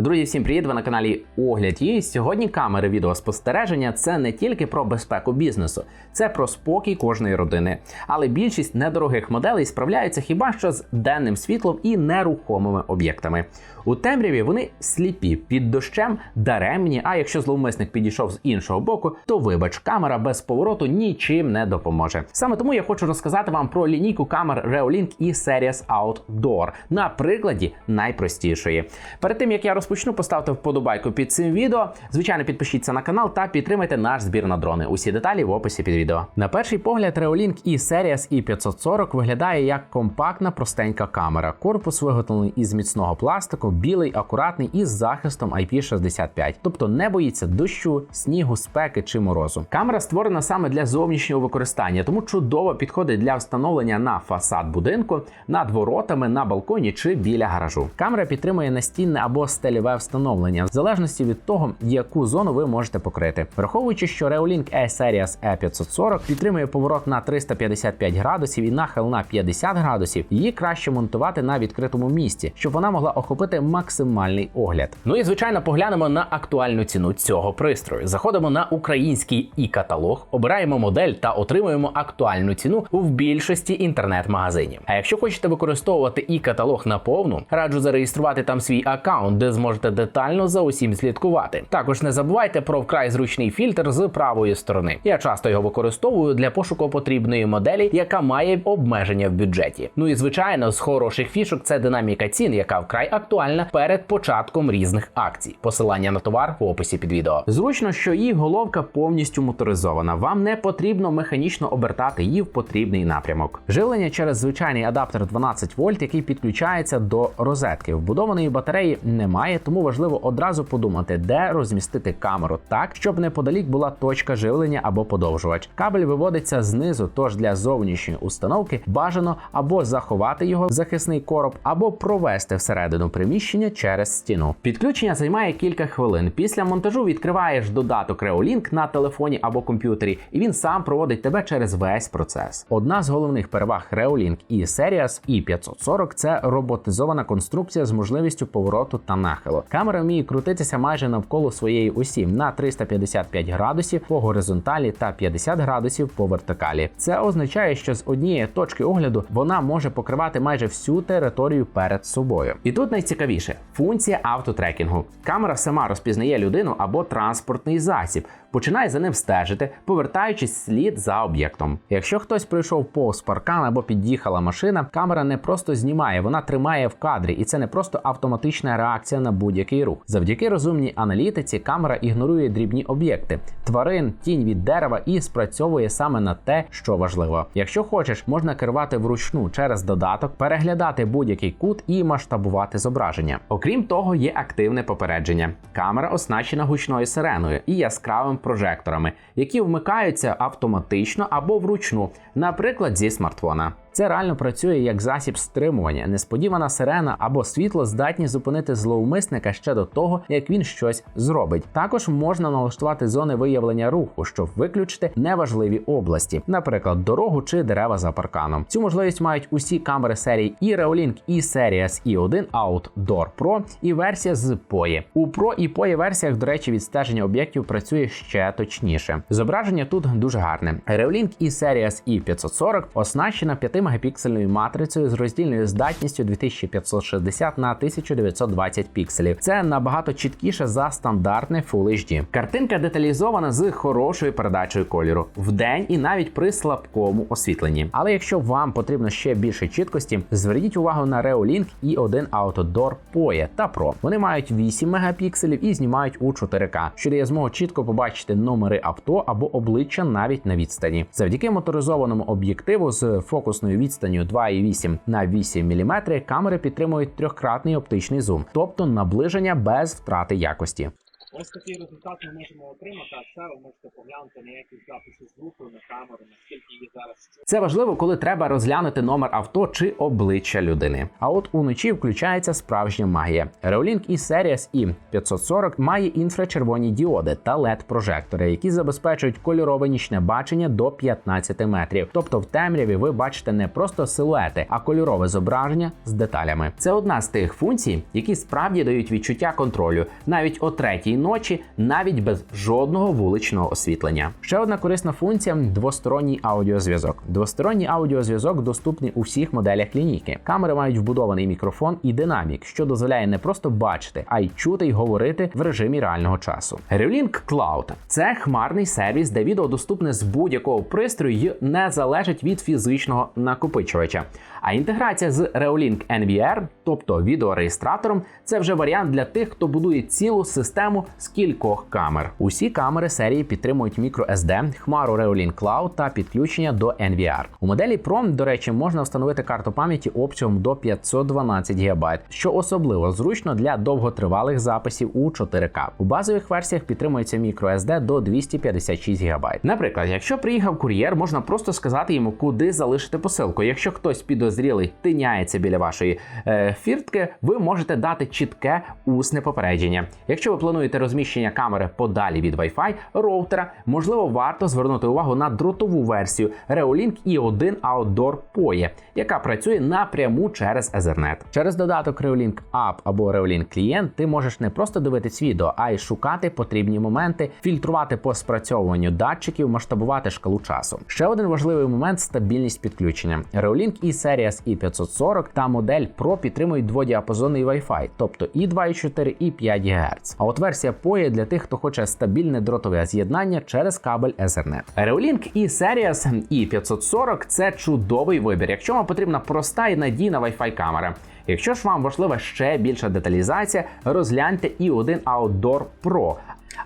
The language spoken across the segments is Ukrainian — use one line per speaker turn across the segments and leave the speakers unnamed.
Друзі, всім привіт! Ви на каналі Огляд і сьогодні камери відеоспостереження це не тільки про безпеку бізнесу, це про спокій кожної родини. Але більшість недорогих моделей справляються хіба що з денним світлом і нерухомими об'єктами. У темряві вони сліпі під дощем даремні. А якщо зловмисник підійшов з іншого боку, то вибач, камера без повороту нічим не допоможе. Саме тому я хочу розказати вам про лінійку камер Reolink і Series Outdoor на прикладі найпростішої. Перед тим як я розпочну, поставте вподобайку під цим відео. Звичайно, підпишіться на канал та підтримайте наш збір на дрони. Усі деталі в описі під відео. На перший погляд, Reolink і Series i540 виглядає як компактна простенька камера. Корпус виготовлений із міцного пластику, білий, акуратний із захистом IP65, тобто не боїться дощу, снігу, спеки чи морозу. Камера створена саме для зовнішнього використання, тому чудово підходить для встановлення на фасад будинку, над воротами, на балконі чи біля гаражу. Камера підтримує настінне або стеліве встановлення, в залежності від того, яку зону ви можете покрити. Враховуючи, що Reolink E-Series E540 підтримує поворот на 355 градусів і нахил на 50 градусів, її краще монтувати на відкритому місці, щоб вона могла охопити максимальний огляд. Ну і звичайно, поглянемо на актуальну ціну цього пристрою. Заходимо на український і каталог, обираємо модель та отримуємо актуальну ціну в більшості інтернет-магазинів. А якщо хочете використовувати і каталог на повну, раджу зареєструвати там свій аккаунт, де зможете детально за усім слідкувати. Також не забувайте про вкрай зручний фільтр з правої сторони. Я часто його використовую для пошуку потрібної моделі, яка має обмеження в бюджеті. Ну і звичайно, з хороших фішок це динаміка цін, яка вкрай актуальна перед початком різних акцій. Посилання на товар в описі під відео. Зручно, що її головка повністю моторизована. Вам не потрібно механічно обертати її в потрібний напрямок. Живлення через звичайний адаптер 12 вольт, який підключається до розетки. Вбудованої батареї немає, тому важливо одразу подумати, де розмістити камеру так, щоб неподалік була точка живлення або подовжувач. Кабель виводиться знизу, тож для зовнішньої установки бажано або заховати його в захисний короб, або провести всередину приміщення через стіну. Підключення займає кілька хвилин. Після монтажу відкриваєш додаток Reolink на телефоні або комп'ютері, і він сам проводить тебе через весь процес. Одна з головних переваг Reolink і Series i540 – це роботизована конструкція з можливістю повороту та нахилу. Камера вміє крутитися майже навколо своєї осі на 355 градусів по горизонталі та 50 градусів по вертикалі. Це означає, що з однієї точки огляду вона може покривати майже всю територію перед собою. І тут найцікавіше функція автотрекінгу. Камера сама розпізнає людину або транспортний засіб, починає за ним стежити, повертаючись слід за об'єктом. Якщо хтось пройшов повз паркан або під'їхала машина, камера не просто знімає, вона тримає в кадрі, і це не просто автоматична реакція на будь-який рух. Завдяки розумній аналітиці камера ігнорує дрібні об'єкти, тварин, тінь від дерева і спрацьовує саме на те, що важливо. Якщо хочеш, можна керувати вручну через додаток, переглядати будь-який кут і масштабувати зображення. Окрім того, є активне попередження. Камера оснащена гучною сиреною і яскравим прожекторами, які вмикаються автоматично або вручну, наприклад, зі смартфона. Це реально працює як засіб стримування. Несподівана сирена або світло здатні зупинити зловмисника ще до того, як він щось зробить. Також можна налаштувати зони виявлення руху, щоб виключити неважливі області, наприклад, дорогу чи дерева за парканом. Цю можливість мають усі камери серії і Reolink, і Series i1 Outdoor Pro, і версія з POE. У Pro і POE версіях, до речі, відстеження об'єктів працює ще точніше. Зображення тут дуже гарне. Reolink і Series i540 оснащена 5 мегапіксельною матрицею з роздільною здатністю 2560 на 1920 пікселів. Це набагато чіткіше за стандартне Full HD. Картинка деталізована з хорошою передачею кольору вдень і навіть при слабкому освітленні. Але якщо вам потрібно ще більше чіткості, зверніть увагу на Reolink і один Outdoor POE та Pro. Вони мають 8 мегапікселів і знімають у 4К, що дає змогу чітко побачити номери авто або обличчя навіть на відстані. Завдяки моторизованому об'єктиву з фокусною відстанню 2,8 на 8 мм камери підтримують трьохкратний оптичний зум, тобто наближення без втрати якості.
Ось такий результат ми можемо отримати, а це ви можете поглянути на якісь записи звуку на камеру, наскільки її зараз.
Це важливо, коли треба розглянути номер авто чи обличчя людини. А от уночі включається справжня магія. Reolink E-Series E540 має інфрачервоні діоди та led прожектори які забезпечують кольорове нічне бачення до 15 метрів. Тобто в темряві ви бачите не просто силуети, а кольорове зображення з деталями. Це одна з тих функцій, які справді дають відчуття контролю навіть о третій ночі, навіть без жодного вуличного освітлення. Ще одна корисна функція двосторонній аудіозв'язок. Двосторонній аудіозв'язок доступний у всіх моделях лінійки. Камери мають вбудований мікрофон і динамік, що дозволяє не просто бачити, а й чути й говорити в режимі реального часу. Reolink Cloud – це хмарний сервіс, де відео доступне з будь-якого пристрою і не залежить від фізичного накопичувача. А інтеграція з Reolink NVR, тобто відеореєстратором, це вже варіант для тих, хто будує цілу систему з кількох камер. Усі камери серії підтримують microSD, хмару Reolink Cloud та підключення до NVR. У моделі Pro, до речі, можна встановити карту пам'яті обсягом до 512 ГБ, що особливо зручно для довготривалих записів у 4К. У базових версіях підтримується microSD до 256 ГБ. Наприклад, якщо приїхав кур'єр, можна просто сказати йому, куди залишити посилку. Якщо хтось підозрілий тиняється біля вашої е, фіртки, ви можете дати чітке усне попередження. Якщо ви плануєте розміщення камери подалі від Wi-Fi роутера, можливо, варто звернути увагу на дротову версію Reolink i1 Outdoor PoE, яка працює напряму через Ethernet. Через додаток Reolink App або Reolink Client ти можеш не просто дивитись відео, а й шукати потрібні моменти, фільтрувати по спрацьовуванню датчиків, масштабувати шкалу часу. Ще один важливий момент стабільність підключення. Reolink E-Series E540 та модель Pro підтримують дводіапазонний Wi-Fi, тобто і 2,4 і 5 ГГц. А от версія PoE для тих, хто хоче стабільне дротове з'єднання через кабель Ethernet. Reolink E-Series E540 – це чудовий вибір, якщо вам потрібна проста і надійна Wi-Fi камера. Якщо ж вам важлива ще більша деталізація, розгляньте i1 Outdoor Pro.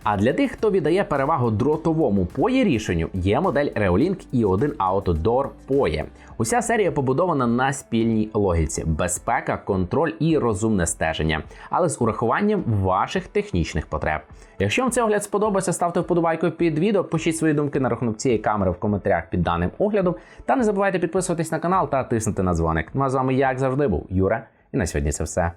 А для тих, хто віддає перевагу дротовому PoE рішенню, є модель Reolink i1 Outdoor PoE. Уся серія побудована на спільній логіці: безпека, контроль і розумне стеження, але з урахуванням ваших технічних потреб. Якщо вам цей огляд сподобався, ставте вподобайку під відео, пишіть свої думки на рахунок цієї камери в коментарях під даним оглядом. Та не забувайте підписуватись на канал та тиснути на дзвоник. Ну а з вами, як завжди, був Юра, і на сьогодні це все.